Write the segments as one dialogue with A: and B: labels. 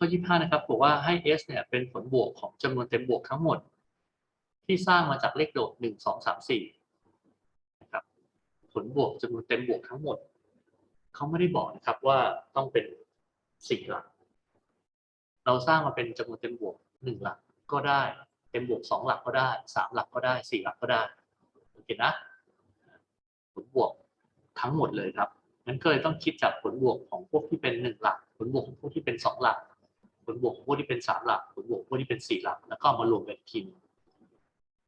A: ข้อ 25 นะครับบอกว่าให้ s เนี่ยเป็นผลบวกของจำนวนเต็มบวกทั้งหมด ที่สร้างมาจากเลขโดด 1 2 3 4นะครับผลบวกจำนวนเต็มบวกทั้งหมด เขาไม่ได้บอกนะครับว่าต้องเป็น 4 หลัก เราสร้างมาเป็นจำนวนเต็มบวก 1 หลักก็ได้ เต็มบวก 2 หลักก็ได้ 3 หลักก็ได้ 4 หลักก็ได้โอเคนะ ผลบวกทั้งหมดเลยครับงั้นก็เลยต้องคิดจากผลบวกของพวกที่เป็น 1 หลัก ผลบวกของพวกที่เป็น 2 หลัก ลบวกของพวกที่เป็น3หลัก ผลบวกพวกที่เป็น4หลัก แล้วก็มารวมกันทีนึง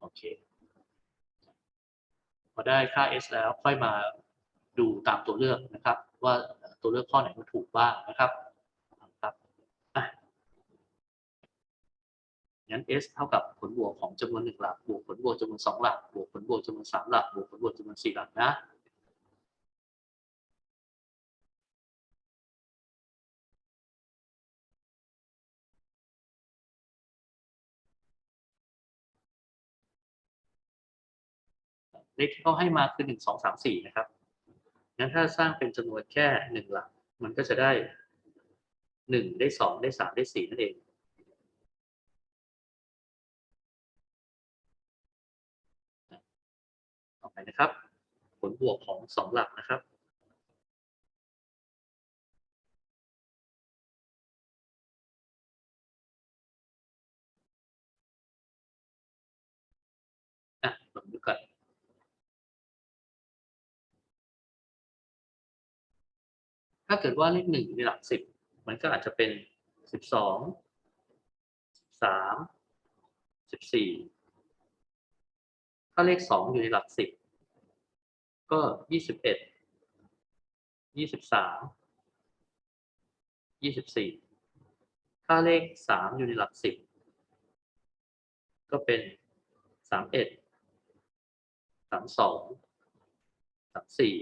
A: โอเค พอได้ค่า s แล้วค่อยมาดูตามตัวเลือกนะครับ ว่าตัวเลือกข้อไหนมันถูกบ้างนะครับครับงั้น s เท่ากับผลบวกของจำนวนหนึ่งหลัก บวกผลบวกจำนวนสองหลัก บวกผลบวกจำนวนสามหลัก บวกผลบวกจำนวนสี่หลักนะ เลขที่เขาให้มาคือหนึ่งสองสามสี่นะครับงั้นถ้าสร้างเป็นจำนวนแค่หนึ่งหลัก มันก็จะได้หนึ่งได้สองได้สามได้สี่นั่นเองต่อไปนะครับ ผลบวกของสองหลักนะครับ ถ้าเกิดว่าเลขหนึ่งอยู่ในหลักสิบมันก็อาจจะเป็นสิบสองสามสิบสี่ถ้าเลขสองอยู่ในหลักสิบก็ยี่สิบเอ็ดยี่สิบสามยี่สิบสี่ถ้าเลขสามอยู่ในหลักสิบก็เป็นสามเอ็ดสามสองสามสี่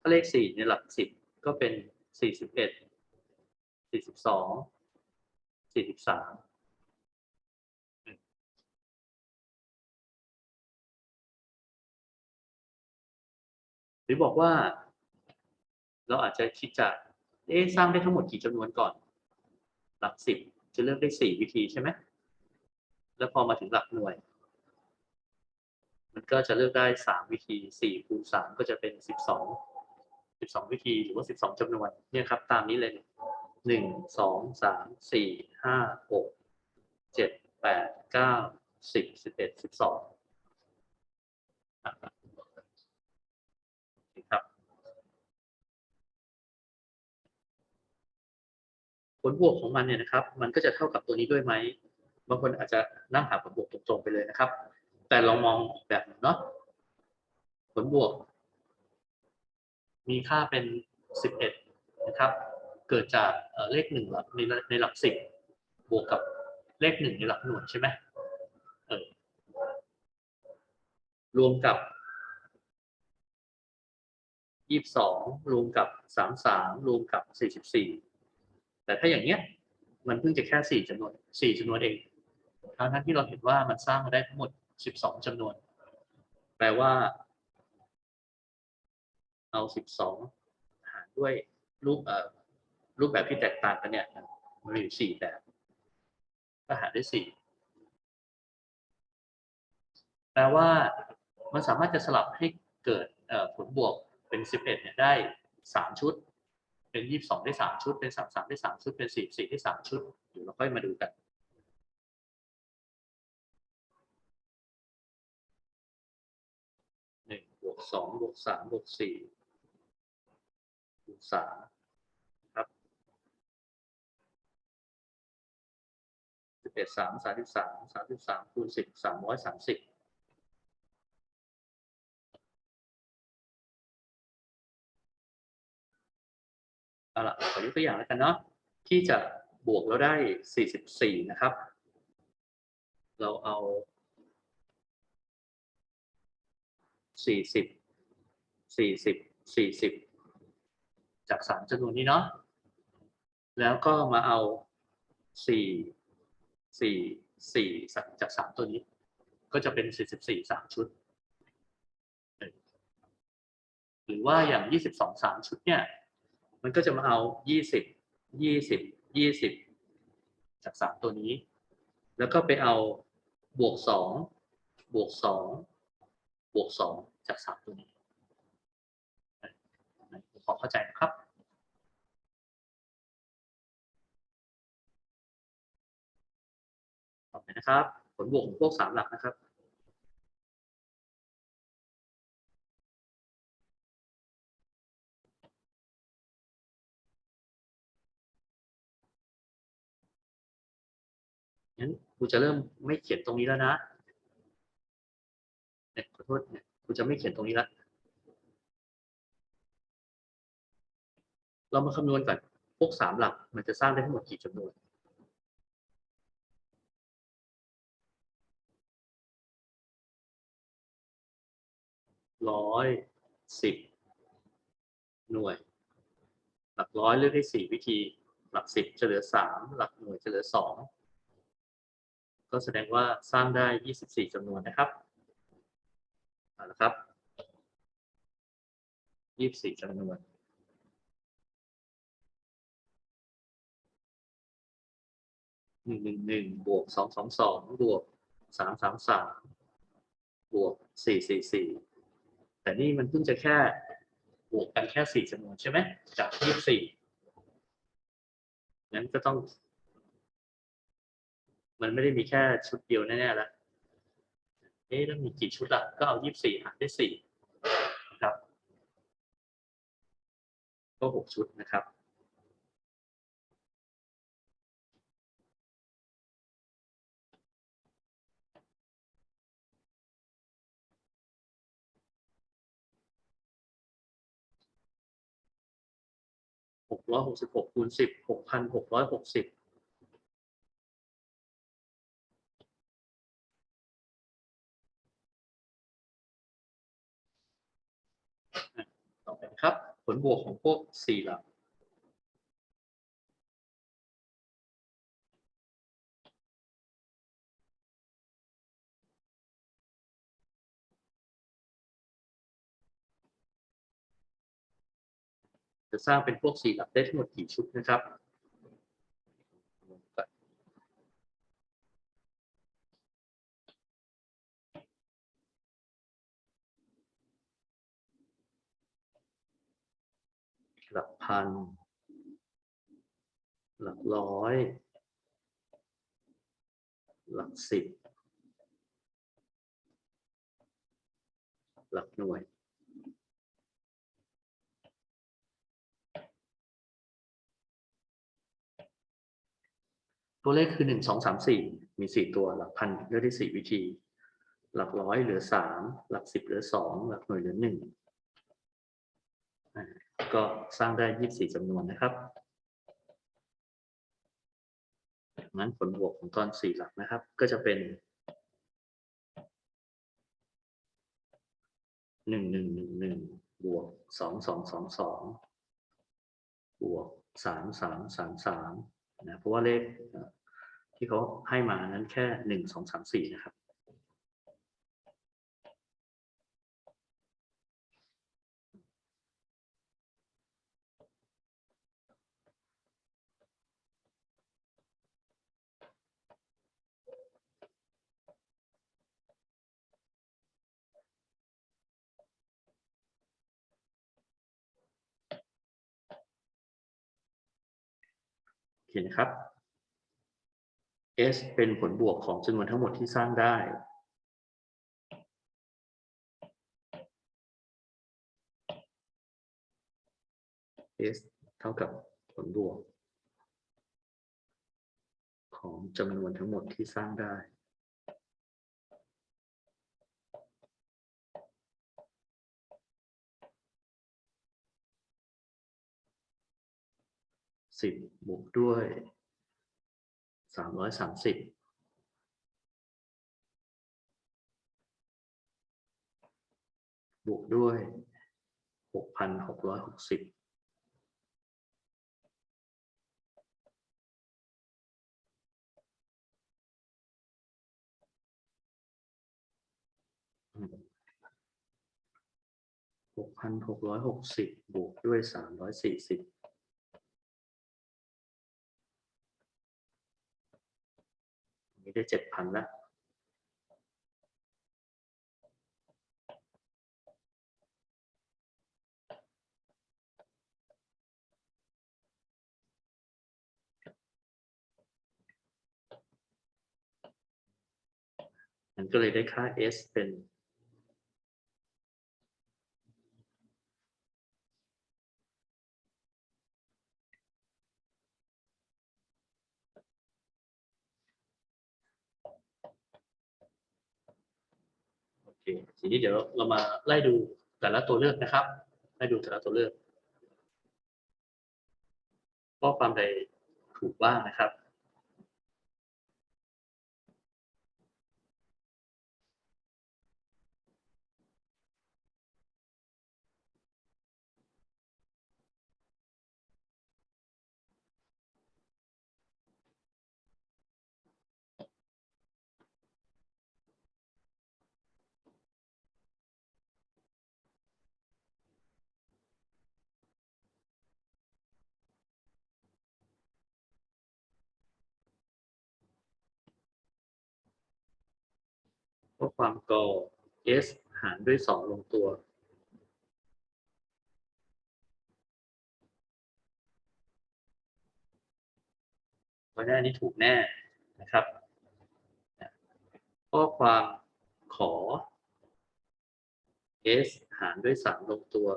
A: ถ้าเลขสี่ในหลักสิบ ก็เป็นสี่สิบเอ็ดสี่สิบสองสี่สิบสามหรือบอกว่า เราอาจจะคิดจากเอ๊สร้างได้ทั้งหมดกี่จำนวนก่อน หลักสิบจะเลือกได้สี่วิธีใช่ไหมแล้วพอมาถึงหลักหน่วย มันก็จะเลือกได้สามวิธีสี่คูณสามก็จะเป็นสิบสอง สิบสองวิธีหรือว่าสิบสองจำนวนเนี่ยครับ ตามนี้เลยหนึ่งสองสามสี่ห้าหกเจ็ดแปดเก้าสิบสิบเอ็ดสิบสองครับผลบวกของมันเนี่ยนะครับ มันก็จะเท่ากับตัวนี้ด้วยไหมบางคนอาจจะนั่งหาผลบวกตรงๆไปเลยนะครับ แต่ลองมองแบบเนาะผลบวก มีค่าเป็น 11 นะครับ เกิดจากเลขหนึ่งหลักในในหลักสิบบวกกับเลขหนึ่งในหลักหน่วยใช่ไหมเออรวมกับยี่สิบสองรวมกับสามสามรวมกับสี่สิบสี่แต่ถ้าอย่างเนี้ยมันเพิ่งจะแค่สี่จำนวนสี่จำนวนเองทั้งที่เราเห็นว่ามันสร้างมาได้ทั้งหมดสิบสองจำนวน แปลว่า เอา 12 หารด้วยรูปเอ่อรูปแบบที่แตกต่างกันเนี่ยมันมีอยู่ 4 แบบ ก็หารด้วย 4 แปลว่ามันสามารถจะสลับให้เกิดผลบวกเป็น 11 เนี่ยได้ 3 ชุด เป็น 22 ได้ 3 ชุด เป็น 33 ได้ 3 ชุด เป็น 44 ได้ 3 ชุดเดี๋ยวเราค่อยมาดูกัน1บวก2บวก3บวก4 ศึกษาครับสิบเอ็ดสามสามสิบสามสามสิบสามคูณสิบสามร้อยสามสิบเอาละขอยกตัวอย่างแล้วกันเนาะที่จะบวกแล้วได้สี่สิบสี่นะครับ เราเอาสี่สิบสี่สิบสี่สิบ จากสามจำนวนนี้เนาะแล้วก็มาเอาสี่สี่สี่จากสามตัวนี้ ก็จะเป็นสี่สิบสี่สามชุด หรือว่าอย่างยี่สิบสองสามชุดเนี่ย มันก็จะมาเอายี่สิบยี่สิบยี่สิบจากสามตัวนี้ แล้วก็ไปเอาบวกสองบวกสองบวกสองจากสามตัวนี้ขอเข้าใจนะครับ นะครับ ผลบวกของพวกสามหลักนะครับงั้นครูจะเริ่มไม่เขียนตรงนี้แล้วนะเนี่ยขอโทษเนี่ยครูจะไม่เขียนตรงนี้แล้วเรามาคำนวณก่อนพวกสามหลักมันจะสร้างได้ทั้งหมดกี่จำนวน ร้อยสิบหน่วย หลักร้อยเลือกได้สี่วิธี หลักสิบจะเหลือสามหลักหน่วยจะเหลือสองก็แสดงว่าสร้างได้ยี่สิบสี่จำนวนนะครับเอาละครับยี่สิบสี่จำนวนหนึ่งหนึ่งหนึ่งบวกสองสองสองบวกสามสามสามบวกสี่สี่สี่ แต่นี่มันเพิ่งจะแค่บวกกันแค่สี่จำนวนใช่ไหมจากยี่สิบสี่งั้นก็ต้อง มันไม่ได้มีแค่ชุดเดียวแน่ๆแล้วเอ๊ะแล้วมีกี่ชุดล่ะ ก็เอายี่สิบสี่หารด้วยสี่ครับ ก็หกชุดนะครับ หกร้อยหกสิบหกคูณสิบหกพันหกร้อยหกสิบต่อไปครับ ผลบวกของพวกสี่หลัก จะสร้างเป็นพวกสี่หลักได้ทั้งหมดกี่ชุดนะครับหลักพัน หลักร้อย หลักสิบ หลักหน่วย ตัวเลขคือหนึ่งสองสามสี่มีสี่ตัวหลักพันเลือกได้สี่วิธี หลักร้อยเหลือสามหลักสิบเหลือสองหลักหน่วยเหลือหนึ่งก็สร้างได้ยี่สิบสี่จำนวนนะครับงั้นผลบวกของตอนสี่หลักนะครับ ก็จะเป็นหนึ่งหนึ่งหนึ่งหนึ่งบวกสองสองสองสองบวกสามสามสามสามนะเพราะว่าเลข ที่เขาให้มานั้นแค่หนึ่งสองสามสี่นะครับโอเคนะครับ S เป็นผลบวกของจำนวนทั้งหมดที่สร้างได้ S เท่ากับผลบวก ของจำนวนทั้งหมดที่สร้างได้ สิบบวกด้วย สามร้อยสามสิบบวกด้วยหกพันหกร้อยหกสิบหกพันหกร้อยหกสิบบวกด้วยสามร้อยสี่สิบ นี่ได้เจ็ดพันละมันก็เลยได้ค่า s เป็น ทีนี้เดี๋ยวเรามาไล่ดูแต่ละตัวเลือกนะครับ ไล่ดูแต่ละตัวเลือกข้อความใดถูกบ้างนะครับ ข้อความกอ s หารด้วยสองลงตัว เพราะนั้นอันนี้ถูกแน่นะครับข้อความขอ s หารด้วยสามลงตัว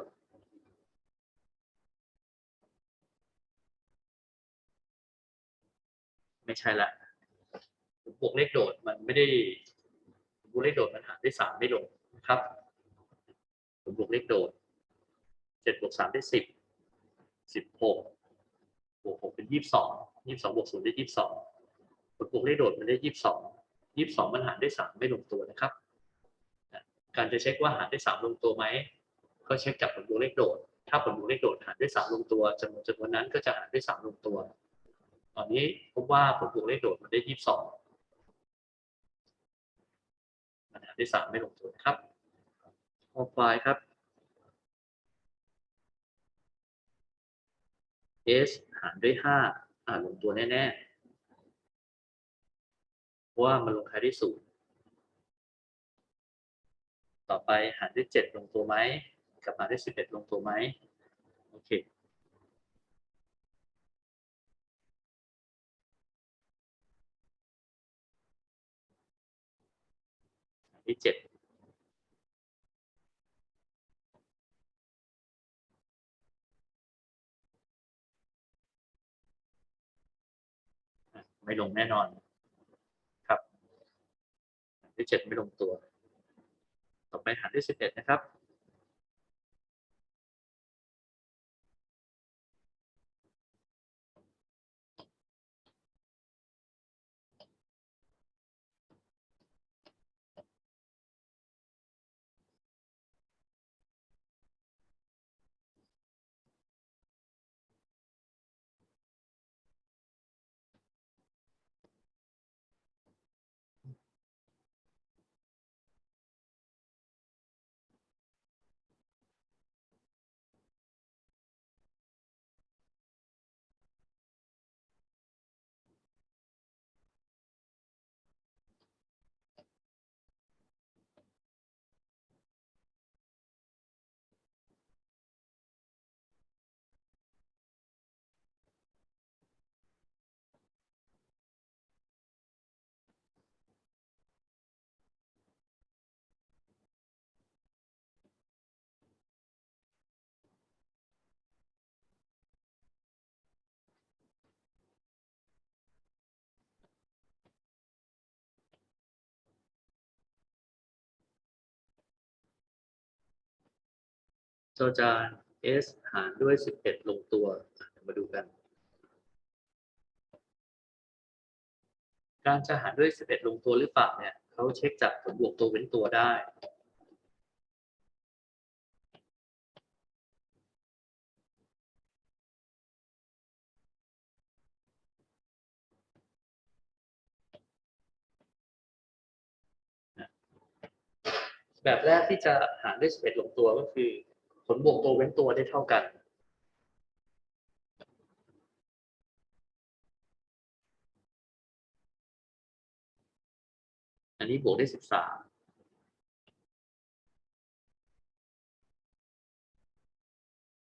A: ไม่ใช่ละบวกเลขโดดมันไม่ได้ บวกเลขโดดมันหารด้วยสามไม่ลงนะครับผลบวกเลขโดดเจ็ดบวกสามได้สิบสิบหกบวกหกเป็นยี่สิบสองยี่สิบสองบวกศูนย์ได้ยี่สิบสองผลบวกเลขโดดมันได้ยี่สิบสองยี่สิบสองมันหารด้วยสามไม่ลงตัวนะครับ การจะเช็คว่าหารด้วยสามลงตัวไหมก็เช็คจากผลบวกเลขโดด ถ้าผลบวกเลขโดดหารด้วยสามลงตัวจำนวนจำนวนนั้นก็จะหารด้วยสามลงตัว ตอนนี้พบว่าผลบวกเลขโดดมันได้ยี่สิบสอง ปัญหาที่สามไม่ลงตัวนะครับข้อควายครับ s หารด้วยห้าอ่าลงตัวแน่ๆเพราะว่ามันลงท้ายด้วยศูนย์ต่อไปหารด้วยเจ็ดลงตัวไหมกับหารด้วยสิบเอ็ดลงตัวไหมโอเค ที่เจ็ดไม่ลงแน่นอนครับที่เจ็ดไม่ลงตัว ต่อไปหาที่สิบเอ็ดนะครับ จอจาน s หารด้วยสิบเอ็ดลงตัว มาดูกัน การจะหารด้วยสิบเอ็ดลงตัวหรือเปล่าเนี่ยเขาเช็คจากผลบวกตัวเว้นตัวได้ แบบแรกที่จะหารด้วย 11 ลงตัวก็คือ ลบวกตัวเว้นตัวได้เท่ากัน อันนี้บวกได้สิบสาม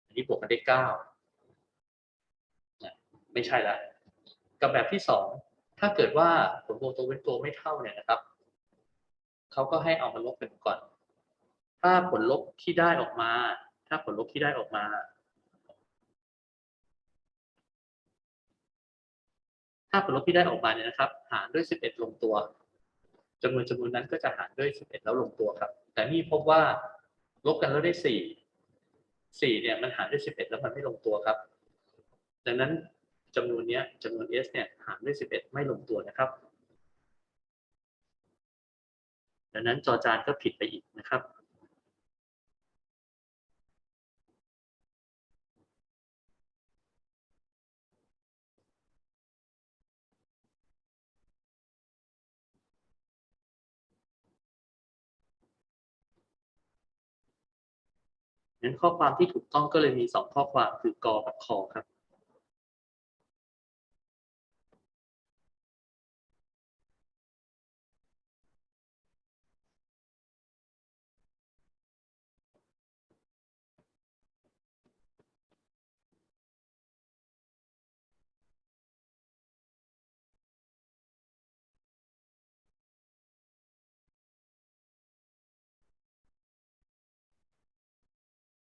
A: อันนี้บวกกันได้เก้าไม่ใช่ละกับแบบที่สองถ้าเกิดว่าผลบวกตัวเว้นตัวไม่เท่าเนี่ยนะครับเขาก็ให้เอามาลบกันก่อน ถ้าผลลบที่ได้ออกมา ถ้าผลลบที่ได้ออกมา ถ้าผลลบที่ได้ออกมาเนี่ยนะครับ หารด้วย 11 ลงตัวจำนวนจำนวนนั้นก็จะหารด้วย 11 แล้วลงตัวครับ แต่นี่พบว่าลบกันแล้วได้ 4 4 เนี่ยมันหารด้วย 11 แล้วมันไม่ลงตัวครับ ดังนั้นจำนวนเนี้ยจำนวน s เนี่ยหารด้วย 11 ไม่ลงตัวนะครับ ดังนั้นจอจานก็ผิดไปอีกนะครับ งั้นข้อความที่ถูกต้องก็เลยมีสองข้อความคือกอกับคอครับ